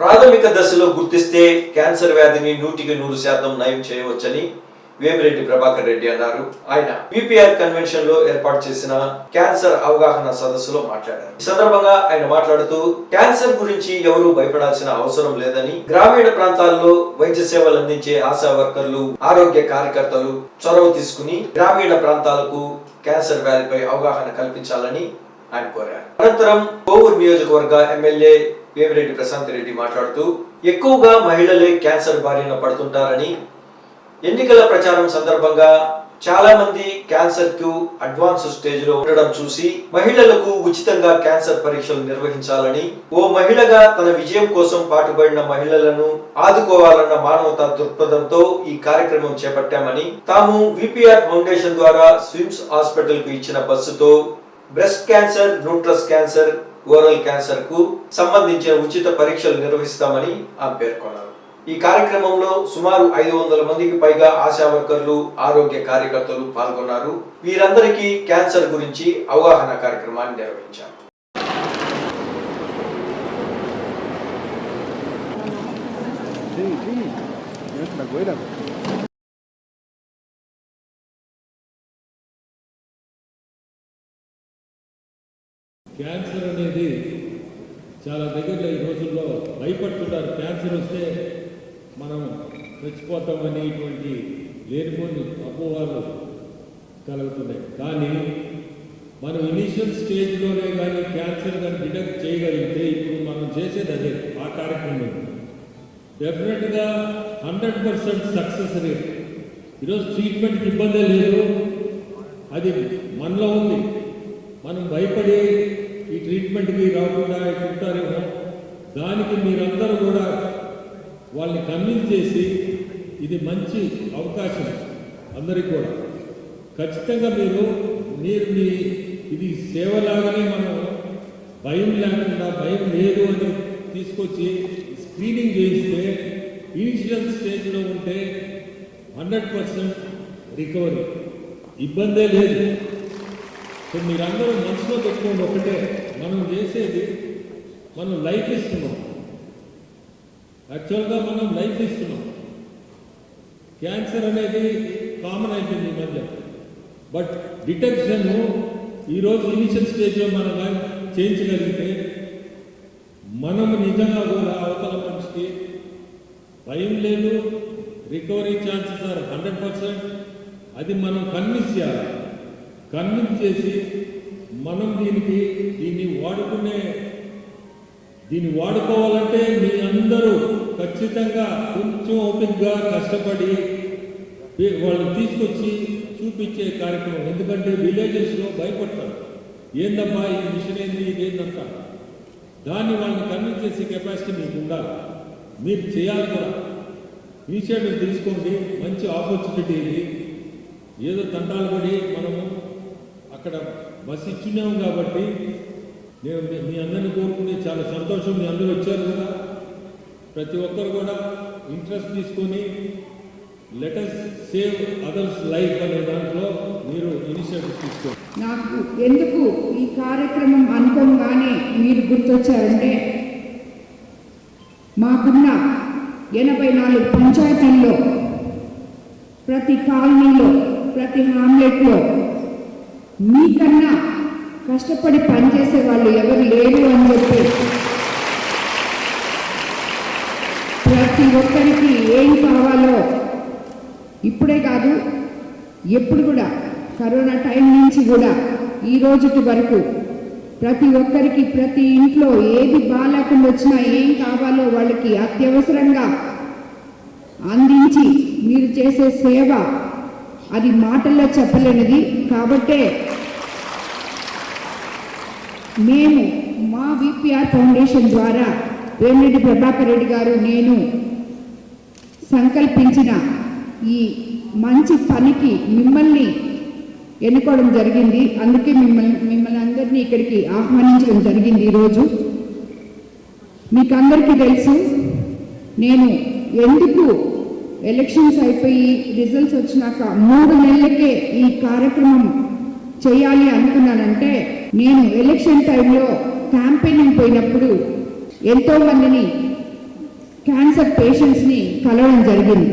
ప్రాథమిక దశలో గుర్తిస్తే క్యాన్సర్ వ్యాధిని నూటికి నూరు శాతం నయం చేయవచ్చని వేమిరెడ్డి ప్రభాకర్ రెడ్డి అన్నారు. ఆయన విపిఆర్ కన్వెన్షన్లో ఏర్పాటు చేసిన క్యాన్సర్ అవగాహన సదస్సులో మాట్లాడారు. ఈ సందర్భంగా ఆయన మాట్లాడుతూ క్యాన్సర్ గురించి ఎవరూ భయపడాల్సిన అవసరం లేదని గ్రామీణ ప్రాంతాల్లో వైద్య సేవలు అందించే ఆశా వర్కర్లు ఆరోగ్య కార్యకర్తలు చొరవ తీసుకుని గ్రామీణ ప్రాంతాలకు క్యాన్సర్ వ్యాధిపై అవగాహన కల్పించాలని ఆయన కోరారు. అనంతరం కోవూరు నియోజకవర్గ ఎమ్మెల్యే వేమిరెడ్డి ప్రశాంత్ రెడ్డి మాట్లాడుతూ ఎక్కువగా మహిళలే క్యాన్సర్ బారిన పడుతుంటారని ఎన్నికల ప్రచారం సందర్భంగా చాలా మంది క్యాన్సర్కు అడ్వాన్స్ స్టేజ్లో ఉండడం చూసి మహిళలకు ఉచితంగా క్యాన్సర్ పరీక్షలు నిర్వహించాలని ఓ మహిళగా తన విజయం కోసం పాటుపడిన మహిళలను ఆదుకోవాలన్న మానవతా దృక్పథంతో ఈ కార్యక్రమం చేపట్టామని తాము విపిఆర్ ఫౌండేషన్ ద్వారా స్విమ్స్ హాస్పిటల్కు ఇచ్చిన బస్సుతో breast cancer uterus cancer oral క్యాన్సర్కు సంబంధించిన ఉచిత పరీక్షలు నిర్వహిస్తామని ఆమె పేర్కొన్నారు. ఈ కార్యక్రమంలో సుమారు ఐదు వందల మందికి పైగా ఆశా వర్కర్లు ఆరోగ్య కార్యకర్తలు పాల్గొన్నారు. వీరందరికీ క్యాన్సర్ గురించి అవగాహన కార్యక్రమాన్ని నిర్వహించారు. Sí, sí, క్యాన్సర్ అనేది చాలా దగ్గరలో ఈ రోజుల్లో భయపడుతున్నారు క్యాన్సర్ వస్తే మనం చచ్చిపోతాం అనేటువంటి లేనిపోని అపోహాలు కలుగుతున్నాయి. కానీ మనం ఇనీషియల్ స్టేజ్లోనే కానీ క్యాన్సర్ కానీ డిటెక్ట్ చేయగలిగితే ఇప్పుడు మనం చేసేది అదే ఆ కార్యక్రమం. డెఫినెట్గా హండ్రెడ్ పర్సెంట్ సక్సెస్ రేట్ ఈరోజు ట్రీట్మెంట్కి ఇబ్బంది లేదు. అది మనలో ఉంది. మనం భయపడి ట్రీట్మెంట్కి రాకుండా చెప్తారేమో దానికి మీరందరూ కూడా వాళ్ళని కన్విన్స్ చేసి ఇది మంచి అవకాశం అందరికీ కూడా. ఖచ్చితంగా మీరు మీరు మీ ఇది సేవలాగానే మనం భయం లేకుండా భయం లేదు అని తీసుకొచ్చి స్క్రీనింగ్ చేయిస్తే ఇనిషియల్ స్టేజ్లో ఉంటే హండ్రెడ్ పర్సెంట్ రికవరీ. ఇబ్బందే లేదు. సో మీరందరూ మనసులో పెట్టుకోండి ఒకటే. మనం చేసేది మనం లైఫ్ ఇస్తున్నాం. యాక్చువల్గా మనం లైఫ్ ఇస్తున్నాం. క్యాన్సర్ అనేది కామన్ అయిపోయింది ఈ మధ్య. బట్ డిటెక్షన్ ఈరోజు ఇనిషియల్ స్టేజ్లో మనం చేయించగలిగితే మనం నిజంగా కూడా అవతల మనిషికి భయం లేదు recovery chances are hundred percent అది మనం కన్విన్స్ చేయాలి. కన్విన్స్ చేసి మనం దీనికి దీన్ని వాడుకునే దీన్ని వాడుకోవాలంటే మీ అందరూ ఖచ్చితంగా కొంచెం ఓపికగా కష్టపడి వాళ్ళని తీసుకొచ్చి చూపించే కార్యక్రమం. ఎందుకంటే విలేజెస్లో భయపడతారు. ఏందమ్మా ఈ మిషన్ ఏంది ఇదేందంతా? దాన్ని వాళ్ళని కన్విన్స్ చేసే కెపాసిటీ మీకు ఉండాలి. మీరు చేయాలి కూడా. ఇనిషియేటివ్ తీసుకోండి. మంచి ఆపర్చునిటీ ఇది. ఏదో తంటాలు పడి మనము అక్కడ బస్సు ఇచ్చున్నాం కాబట్టి నేను మీ- మీ అందరిని కోరుకునే చాలా సంతోషం. మీ అందరూ వచ్చారు కదా. ప్రతి ఒక్కరు కూడా ఇంట్రెస్ట్ తీసుకొని లెటర్స్ సేవ్ అదర్స్ లైఫ్ అనే దాంట్లో మీరు ఇనిషియేటివ్ తీసుకోండి. నాకు ఎందుకు ఈ కార్యక్రమం అనుకోగానే మీరు గుర్తొచ్చారంటే మాకున్న ఎనభై నాలుగు పంచాయతీల్లో ప్రతి కాలనీలో ప్రతి హామ్లెట్లో మీకన్నా కష్టపడి పనిచేసే వాళ్ళు ఎవరు లేరు అని చెప్పి ప్రతి ఒక్కరికి ఏం కావాలో ఇప్పుడే కాదు ఎప్పుడు కూడా కరోనా టైం నుంచి కూడా ఈ రోజుటి వరకు ప్రతి ఒక్కరికి ప్రతి ఇంట్లో ఏది బాగాలేకుండా వచ్చినా ఏం కావాలో వాళ్ళకి అత్యవసరంగా అందించి మీరు చేసే సేవ అది మాటల్లో చెప్పలేనిది కాబట్టే మేము మా విపిఆర్ ఫౌండేషన్ ద్వారా వేమిరెడ్డి ప్రభాకర్ రెడ్డి గారు నేను సంకల్పించిన ఈ మంచి పనికి మిమ్మల్ని ఎన్నుకోవడం జరిగింది. అందుకే మిమ్మల్ని మిమ్మల్ని అందరినీ ఇక్కడికి ఆహ్వానించడం జరిగింది ఈరోజు. మీకు అందరికీ తెలుసు నేను ఎందుకు ఎలక్షన్స్ అయిపోయి రిజల్ట్స్ వచ్చినాక మూడు నెలలకే ఈ కార్యక్రమం చేయాలి అనుకున్నానంటే నేను ఎలక్షన్ టైంలో క్యాంపెయినింగ్ పోయినప్పుడు ఎంతో మందిని క్యాన్సర్ పేషెంట్స్ని కలవడం జరిగింది.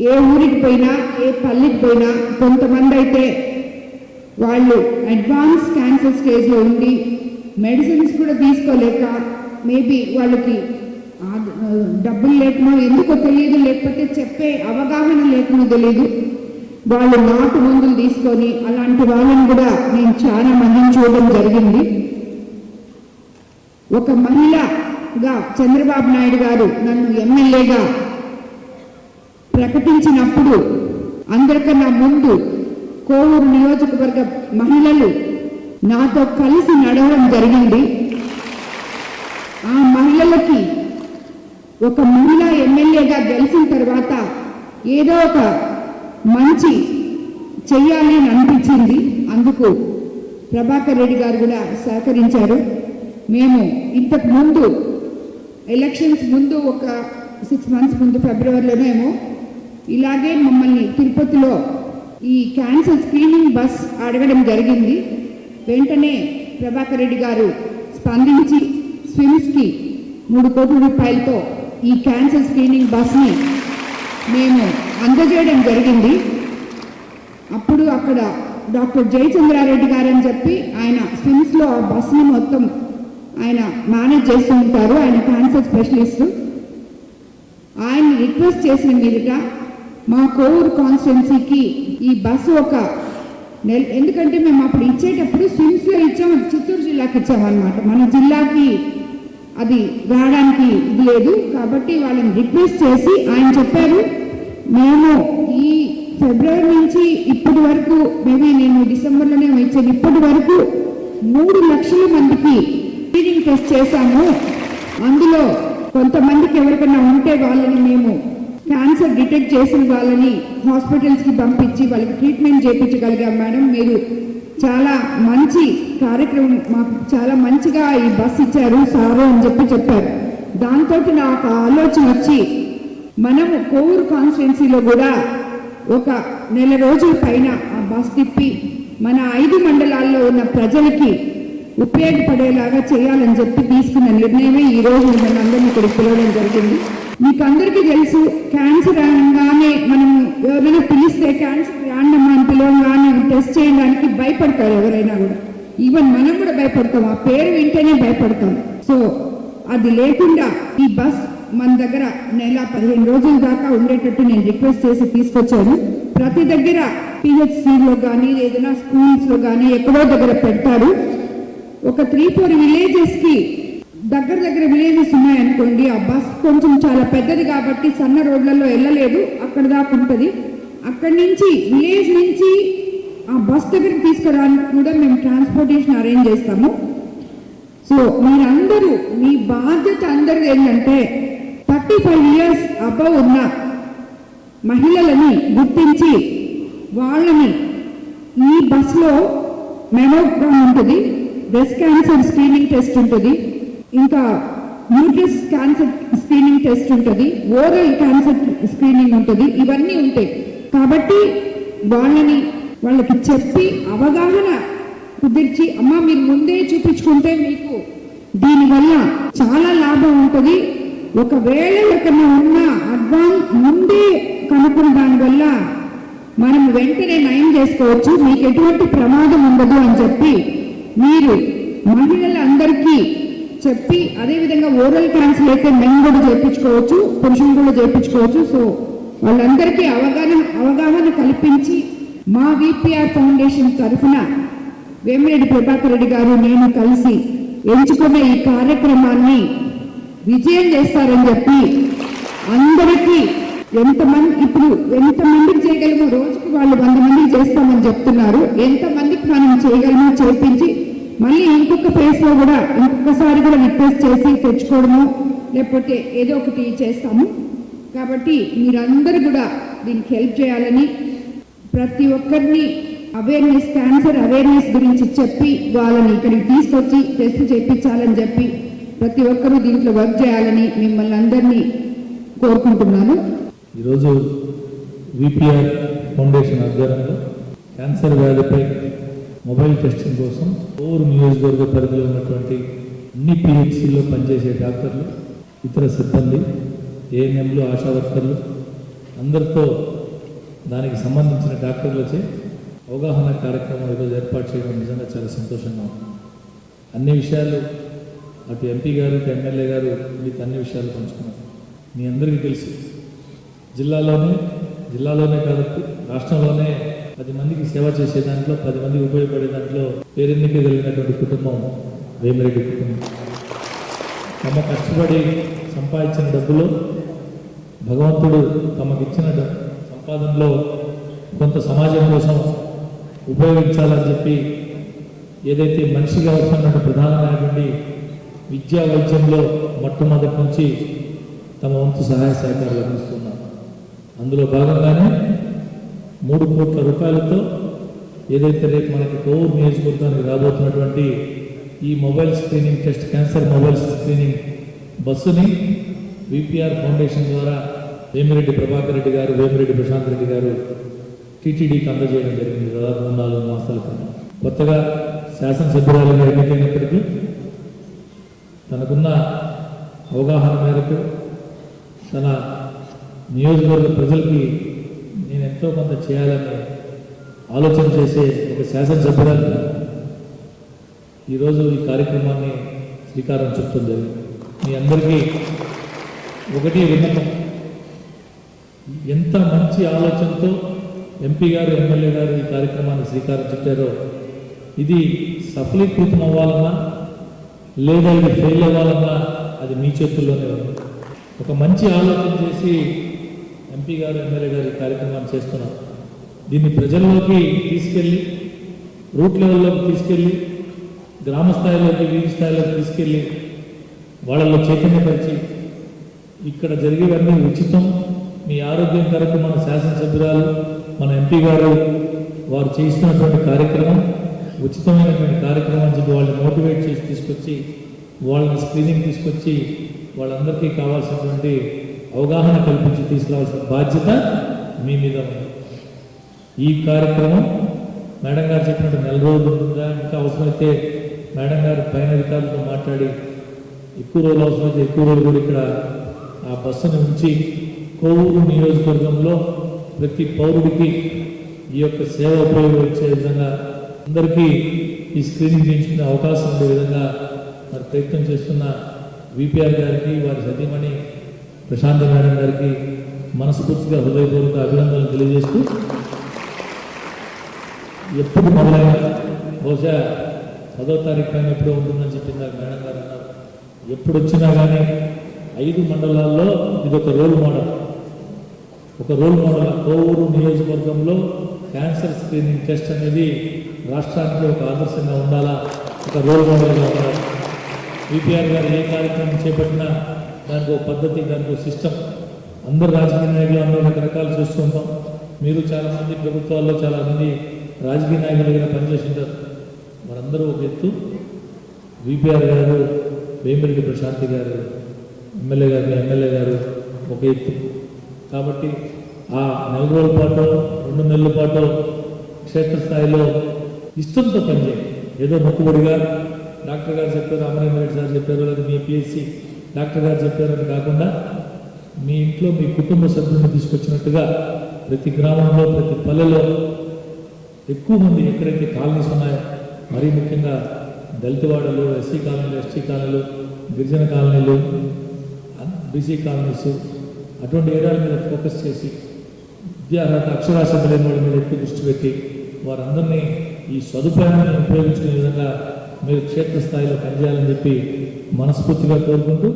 ఏ ఊరికి పోయినా ఏ పల్లికి పోయినా కొంతమంది అయితే వాళ్ళు అడ్వాన్స్ క్యాన్సర్ స్టేజ్లో ఉండి మెడిసిన్స్ కూడా తీసుకోలేక మేబీ వాళ్ళకి డబ్బులు లేకనో ఎందుకో తెలియదు లేకపోతే చెప్పే అవగాహన లేకనో తెలియదు వాళ్ళు నాటు మందులు తీసుకొని అలాంటి వాళ్ళని కూడా నేను చాలా మందిని చూడడం జరిగింది. ఒక మహిళగా చంద్రబాబు నాయుడు గారు నన్ను ఎమ్మెల్యేగా ప్రకటించినప్పుడు అందరికన్నా ముందు కోవూరు నియోజకవర్గ మహిళలు నాతో కలిసి నడవడం జరిగింది. ఆ మహిళలకి ఒక మహిళ ఎమ్మెల్యేగా గెలిచిన తర్వాత ఏదో ఒక మంచి చెయ్యాలి అని అనిపించింది. అందుకు ప్రభాకర్ రెడ్డి గారు కూడా సహకరించారు. మేము ఇంతకు ముందు ఎలక్షన్స్ ముందు ఒక సిక్స్ మంత్స్ ముందు ఫిబ్రవరిలోనేమో ఇలాగే మమ్మల్ని తిరుపతిలో ఈ క్యాన్సర్ స్క్రీనింగ్ బస్ అడగడం జరిగింది. వెంటనే ప్రభాకర్ రెడ్డి గారు స్పందించి స్విమ్స్కి మూడు కోట్ల రూపాయలతో ఈ క్యాన్సర్ స్క్రీనింగ్ బస్ని మేము అందజేయడం జరిగింది. అప్పుడు అక్కడ డాక్టర్ జయచంద్రారెడ్డి గారు అని చెప్పి ఆయన స్విమ్స్లో ఆ బస్ని మొత్తం ఆయన మేనేజ్ చేస్తూ ఉంటారు ఆయన క్యాన్సర్ స్పెషలిస్ట్. ఆయన రిక్వెస్ట్ చేసిన మీదుగా మా కోవూరు కాన్స్టిట్యున్సీకి ఈ బస్సు ఒక నెల ఎందుకంటే మేము అప్పుడు ఇచ్చేటప్పుడు స్విమ్స్లో ఇచ్చాం చిత్తూరు జిల్లాకి ఇచ్చామన్నమాట. మన జిల్లాకి అది రావడానికి ఇది లేదు. కాబట్టి వాళ్ళని రిక్వెస్ట్ చేసి ఆయన చెప్పారు. మేము ఈ ఫిబ్రవరి నుంచి ఇప్పటి వరకు మేబీ నేను డిసెంబర్లోనే వచ్చాను. ఇప్పటి వరకు మూడు లక్షల మందికి స్క్రీనింగ్ టెస్ట్ చేశాము. అందులో కొంతమందికి ఎవరికైనా ఉంటే వాళ్ళని మేము క్యాన్సర్ డిటెక్ట్ చేసిన వాళ్ళని హాస్పిటల్స్కి పంపించి వాళ్ళకి ట్రీట్మెంట్ చేయించగలిగాం మేడం. మీరు చాలా మంచి కార్యక్రమం మాకు చాలా మంచిగా ఈ బస్ ఇచ్చారు సారు అని చెప్పి చెప్పారు. దాంతో నాకు ఆలోచన వచ్చి మనము కోవూరు కాన్స్టిట్యున్సీలో కూడా ఒక నెల రోజుల పైన ఆ బస్ తిప్పి మన ఐదు మండలాల్లో ఉన్న ప్రజలకి ఉపయోగపడేలాగా చేయాలని చెప్పి తీసుకున్న నిర్ణయమే ఈ రోజు మిమ్మల్ని అందరినీ ఇక్కడ పిలవడం జరిగింది. మీకు అందరికీ తెలుసు క్యాన్సర్ అనగానే మనం ఎవరైనా పిలిస్తే క్యాన్సర్ రాండమ్మా అని పిలవగానే టెస్ట్ చేయడానికి భయపడతారు ఎవరైనా కూడా. ఈవెన్ మనం కూడా భయపడతాం ఆ పేరు వింటేనే భయపడతాం. సో అది లేకుండా ఈ బస్ మన దగ్గర నెల పదిహేను రోజుల దాకా ఉండేటట్టు నేను రిక్వెస్ట్ చేసి తీసుకొచ్చాను. ప్రతి దగ్గర పిహెచ్సిలో కానీ ఏదైనా స్కూల్స్లో కానీ ఎక్కడో దగ్గర పెడతారు. ఒక త్రీ ఫోర్ విలేజెస్కి దగ్గర దగ్గర విలేజెస్ ఉన్నాయనుకోండి ఆ బస్ కొంచెం చాలా పెద్దది కాబట్టి సన్న రోడ్లలో వెళ్ళలేదు అక్కడ దాకా ఉంటుంది. అక్కడి నుంచి విలేజ్ నుంచి ఆ బస్ దగ్గరికి తీసుకురావడానికి కూడా మేము ట్రాన్స్పోర్టేషన్ అరేంజ్ చేస్తాము. సో మీరందరూ మీ బాధ్యత అందరిది ఏంటంటే ఫార్టీ ఫైవ్ ఇయర్స్ అబవ్ ఉన్న మహిళలని గుర్తించి వాళ్ళని ఈ బస్లో మెమోగ్రామ్ ఉంటుంది బ్రెస్ట్ క్యాన్సర్ స్క్రీనింగ్ టెస్ట్ ఉంటుంది ఇంకా న్యూట్రిస్ క్యాన్సర్ స్క్రీనింగ్ టెస్ట్ ఉంటుంది ఓరల్ క్యాన్సర్ స్క్రీనింగ్ ఉంటుంది ఇవన్నీ ఉంటాయి. కాబట్టి వాళ్ళని వాళ్ళకి చెప్పి అవగాహన కుదిర్చి అమ్మ మీరు ముందే చూపించుకుంటే మీకు దీనివల్ల చాలా లాభం ఉంటుంది ఒకవేళ ఎక్కడైనా ఉన్న అడ్వాన్స్ ముందే కనుక్కున్న దానివల్ల మనం వెంటనే నయం చేసుకోవచ్చు. మీకు ఎటువంటి ప్రమాదం ఉండదు అని చెప్పి మీరు మహిళలందరికీ చెప్పి అదేవిధంగా ఓరల్ క్యాన్సర్ అయితే మెన్ కూడా చేయించుకోవచ్చు పురుషులు కూడా చేయించుకోవచ్చు సో వాళ్ళందరికీ అవగాహన అవగాహన కల్పించి మా విపిఆర్ ఫౌండేషన్ తరఫున వేమిరెడ్డి ప్రభాకర్ రెడ్డి గారు నేను కలిసి ఎంచుకున్న ఈ కార్యక్రమాన్ని విజయం చేస్తారని చెప్పి అందరికీ ఎంతమంది ఇప్పుడు ఎంతమందికి చేయగలమో రోజుకి వాళ్ళు వంద మందికి చేస్తామని చెప్తున్నారు. ఎంతమందికి మనం చేయగలమో చేపించి మళ్ళీ ఇంకొక ఫేస్లో కూడా ఇంకొకసారి కూడా రిక్వెస్ట్ చేసి తెచ్చుకోవడము లేకపోతే ఏదో ఒకటి చేస్తాము. కాబట్టి మీరందరూ కూడా దీనికి హెల్ప్ చేయాలని ప్రతి ఒక్కరిని అవేర్నెస్ క్యాన్సర్ అవేర్నెస్ గురించి చెప్పి వాళ్ళని ఇక్కడికి తీసుకొచ్చి టెస్ట్ చేయించాలని చెప్పి ప్రతి ఒక్కరూ దీంట్లో వర్క్ చేయాలని మిమ్మల్ని అందరినీ కోరుకుంటున్నాను. ఈరోజు విపిఆర్ ఫౌండేషన్ ఆధ్వర్యంలో క్యాన్సర్ వ్యాధిపై మొబైల్ టెస్టింగ్ కోసం ఓవర్ నియోజకవర్గ పరిధిలో ఉన్నటువంటి అన్ని పిహెచ్సిల్లో పనిచేసే డాక్టర్లు ఇతర సిబ్బంది ఏఎన్ఎంలు ఆశా వర్కర్లు అందరితో దానికి సంబంధించిన డాక్టర్లచే అవగాహన కార్యక్రమం ఈరోజు ఏర్పాటు చేయడం నిజంగా చాలా సంతోషంగా ఉంది. అన్ని విషయాలు అటు ఎంపీ గారు ఇటు ఎమ్మెల్యే గారు మీకు అన్ని విషయాలు పంచుకున్నారు. మీ అందరికీ తెలుసు. జిల్లాలోనే జిల్లాలోనే కాదు రాష్ట్రంలోనే పది మందికి సేవ చేసే దాంట్లో పది మందికి ఉపయోగపడే దాంట్లో పేరెన్నిక కలిగినటువంటి కుటుంబం వేమిరెడ్డి కుటుంబం. తమ కష్టపడి సంపాదించిన డబ్బులో భగవంతుడు తమకిచ్చిన సంపాదనలో కొంత సమాజం కోసం ఉపయోగించాలని చెప్పి ఏదైతే మనిషిగా అవసరమైన ప్రధానమైనటువంటి విద్యా వైద్యంలో మొట్టమొదటి నుంచి తమ వంతు సహాయ సహకారాలు అందిస్తున్నారు. అందులో భాగంగానే మూడు కోట్ల రూపాయలతో ఏదైతే రేపు మనకి కోవిడ్ నియోజకవర్గానికి రాబోతున్నటువంటి ఈ mobile screening test cancer mobile screening బస్సుని VPR foundation ద్వారా వేమిరెడ్డి ప్రభాకర్ రెడ్డి గారు వేమిరెడ్డి ప్రశాంత్ రెడ్డి గారు టీటీడీకి అందజేయడం జరిగింది. దాదాపు నాలుగు మాసాల క్రితం. కొత్తగా శాసనసభ్యురాలుగా ఎన్నికైనప్పటికీ తనకున్న అవగాహన మేరకు తన నియోజకవర్గ ప్రజలకి నేను ఎంతో కొంత చేయాలని ఆలోచన చేసే ఒక శాసనసభ్యురాలు ఈరోజు ఈ కార్యక్రమాన్ని శ్రీకారం చుట్టడం జరిగింది. మీ అందరికీ ఒకటి విన్నపం. ఎంత మంచి ఆలోచనతో ఎంపీ గారు ఎమ్మెల్యే గారు ఈ కార్యక్రమాన్ని శ్రీకారం చుట్టారో ఇది సఫలీకృతం అవ్వాలన్నా లేదా ఇది ఫెయిల్ అవ్వాలన్నా అది మీ చేతుల్లోనే ఉంది. ఒక మంచి ఆలోచన చేసి ఎంపీ గారు ఎమ్మెల్యే గారు ఈ కార్యక్రమాన్ని చేస్తున్నారు. దీన్ని ప్రజల్లోకి తీసుకెళ్ళి రూట్ లెవెల్లోకి తీసుకెళ్ళి గ్రామ స్థాయిలోకి వీధి స్థాయిలోకి తీసుకెళ్ళి వాళ్ళలో చైతన్యపరిచి ఇక్కడ జరిగేవన్నీ ఉచితం. మీ ఆరోగ్యం కొరకు మన శాసనసభ్యురాలు మన ఎంపీ గారు వారు చేస్తున్నటువంటి కార్యక్రమం ఉచితమైనటువంటి కార్యక్రమం అని చెప్పి వాళ్ళని మోటివేట్ చేసి తీసుకొచ్చి వాళ్ళని స్క్రీనింగ్ తీసుకొచ్చి వాళ్ళందరికీ కావాల్సినటువంటి అవగాహన కల్పించి తీసుకురావాల్సిన బాధ్యత మీ మీద ఉంది. ఈ కార్యక్రమం మేడం గారు చెప్పినట్టు నెల రోజులు ఉంటుందా? ఇంకా అవసరమైతే మేడం గారు పైన అధికారులతో మాట్లాడి ఎక్కువ రోజులు అవసరమైతే ఎక్కువ రోజులు కూడా ఇక్కడ ఆ బస్సును ఉంచి కోవూరు నియోజకవర్గంలో ప్రతి పౌరుడికి ఈ యొక్క సేవ ఉపయోగించే విధంగా అందరికీ ఈ స్క్రీనింగ్ చేయించుకునే అవకాశం ఉండే విధంగా మరి ప్రయత్నం చేస్తున్న విపిఆర్ గారికి వారి సతీమణి ప్రశాంత్ మేడం గారికి మనస్ఫూర్తిగా హృదయపూర్వక అభినందనలు తెలియజేస్తూ ఎప్పుడు మొదలైన బహుశా పదో తారీఖు పైన ఎప్పుడో ఉంటుందని చెప్పింది నాకు మేడం గారు అన్నారు. ఎప్పుడు వచ్చినా కానీ ఐదు మండలాల్లో ఇది ఒక రోల్ మోడల్ ఒక రోల్ మోడల్ కోవూరు నియోజకవర్గంలో క్యాన్సర్ స్క్రీనింగ్ టెస్ట్ అనేది రాష్ట్రానికి ఒక ఆదర్శంగా ఉండాలా? ఒక రోల్ మోడల్గా ఉండాలి? విపిఆర్ గారు ఏ కార్యక్రమం చేపట్టినా దానికి ఒక పద్ధతి దానికి ఒక సిస్టమ్ అందరు రాజకీయ నాయకులు అందరూ రకరకాలు చూస్తుంటాం మీరు చాలామంది ప్రభుత్వాల్లో చాలామంది రాజకీయ నాయకుల దగ్గర పనిచేసింటారు మనందరూ ఒక ఎత్తు. విపిఆర్ గారు వేమిరెడ్డి ప్రశాంతి గారు ఎమ్మెల్యే గారు ఎమ్మెల్యే గారు ఒక ఎత్తు. కాబట్టి ఆ నెల రోజుల పాటు రెండు నెలల పాటు క్షేత్రస్థాయిలో ఇష్టంతో పనిచేయాలి ఏదో మొక్కుబడిగా డాక్టర్ గారు చెప్పారు అమరేంద్రెడ్డి సార్ చెప్పారు లేదా మీ పిఎస్సి డాక్టర్ గారు చెప్పారు అని కాకుండా మీ ఇంట్లో మీ కుటుంబ సభ్యులను తీసుకొచ్చినట్టుగా ప్రతి గ్రామంలో ప్రతి పల్లెలో ఎక్కువ మంది ఎక్కడైతే కాలనీస్ ఉన్నాయో మరీ ముఖ్యంగా దళితవాడలు ఎస్సీ కాలనీలు ఎస్టీ కాలనీలు గిరిజన కాలనీలు బీసీ కాలనీస్ అటువంటి ఏరియాల మీద ఫోకస్ చేసి విద్యార్హత అక్షరాస్యత లేని వాళ్ళ మీద ఎక్కువ దృష్టి పెట్టి వారందరినీ ఈ సదుపాయాన్ని ఉపయోగించుకునే విధంగా మీరు క్షేత్రస్థాయిలో పనిచేయాలని చెప్పి మనస్ఫూర్తిగా కోరుకుంటూ